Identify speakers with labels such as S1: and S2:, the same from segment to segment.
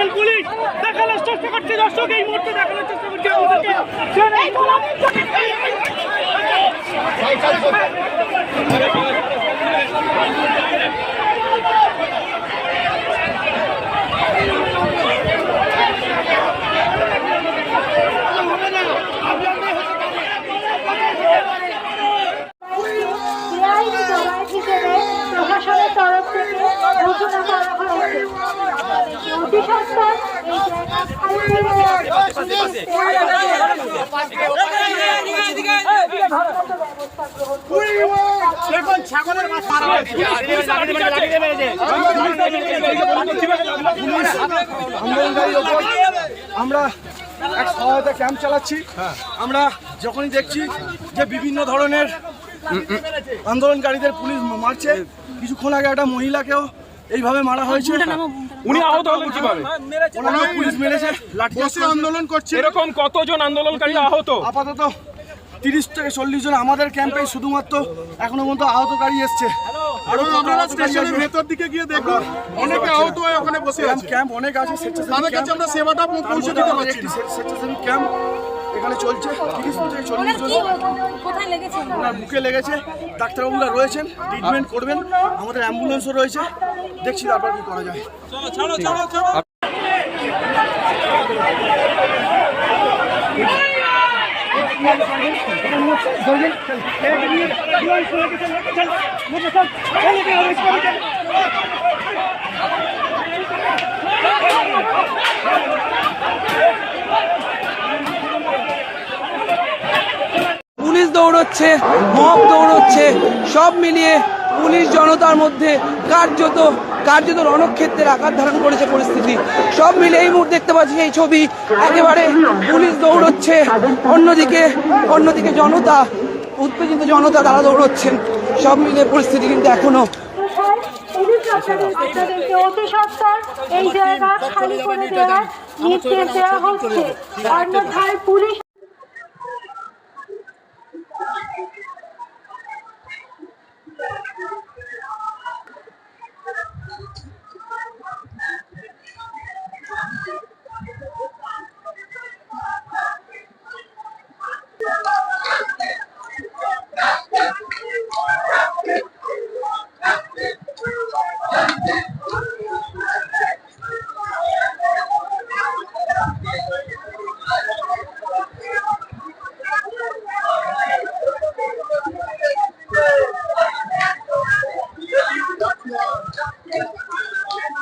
S1: করছেন পুলিশ দেখানোর চেষ্টা করছে দর্শক এই মুহূর্তে দেখানোর চেষ্টা করছে আমাদেরকে সেখানে-
S2: বেআইনি জমায়েত হিসেবে প্রশাসনের তরফ থেকে ঘোষণা করা হয়েছে অতি সত্বর এই জায়গা খালি করে
S1: দেখুন
S3: আমরা এক সহায়তা ক্যাম্প চালাচ্ছি। আমরা যখনই দেখছি যে বিভিন্ন ধরনের আন্দোলনকারীদের পুলিশ মারছে, কিছুক্ষণ আগে একটা মহিলাকেও এইভাবে মারা হয়েছে।
S4: উনি আহত হলেন কীভাবে?
S3: পুলিশ মেরেছে লাঠি আন্দোলন করছে
S4: এরকম কতজন আন্দোলনকারী আহত?
S3: আপাতত তিরিশ থেকে চল্লিশ জন আমাদের ক্যাম্পে শুধুমাত্র এখনও পর্যন্ত আহতকারী এসছে। আরও
S5: আপনারা স্টেশনের ভেতর দিকে গিয়ে দেখুন? অনেকে আহত হয়ে ওখানে বসে আছে।
S3: ক্যাম্প অনেক আছে স্বেচ্ছাসেবী
S5: তাদের কাছে আমরা সেবাটা পৌঁছে দিতে পারছি
S3: স্বেচ্ছাসেবী ক্যাম্প এখানে চলছে। তিরিশ থেকে চল্লিশ জন ওনার বুকে লেগেছে। ডাক্তারবাবুরা রয়েছেন ট্রিটমেন্ট করবেন। আমাদের অ্যাম্বুলেন্সও রয়েছে। দেখছি তারপর কি করা যায়।
S6: পুলিশ দৌড়চ্ছে মব দৌড়চ্ছে সব মিলিয়ে পুলিশ জনতার মধ্যে কার্যত কার্যত রণক্ষেত্রের আকার ধারণ করেছে পরিস্থিতি। সব মিলে এই মুহূর্তে দেখতে পাচ্ছি এই ছবি একেবারে পুলিশ দৌড়চ্ছে, অন্যদিকে অন্যদিকে জনতা, উত্তেজিত জনতা তারা দৌড়চ্ছেন। সব মিলে পরিস্থিতি কিন্তু
S2: এখনও এই জায়গা খালি করে নির্দেশ দেওয়া হচ্ছে। অন্যথায় পুলিশ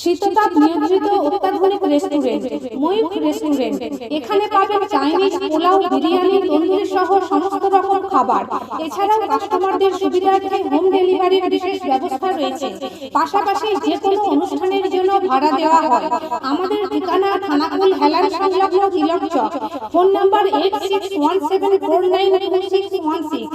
S7: শীততাপ নিয়ন্ত্রিত অত্যাধুনিক রেস্টুরেন্ট ময়ূখ রেস্টুরেন্ট। এখানে পাবেন চাইনিজ পোলাও বিরিয়ানি তন্দুরি সহ সমস্ত রকম খাবার। এছাড়াও কাস্টমারদের সুবিধার্থে হোম ডেলিভারির বিশেষ ব্যবস্থা রয়েছে। পাশাপাশি যে কোনো অনুষ্ঠানের জন্য ভাড়া দেওয়া হয়। আমাদের ঠিকানা থানাকুল হেলান সংলগ্ন Tilak Chak. Phone number eight six one seven four nine two six one six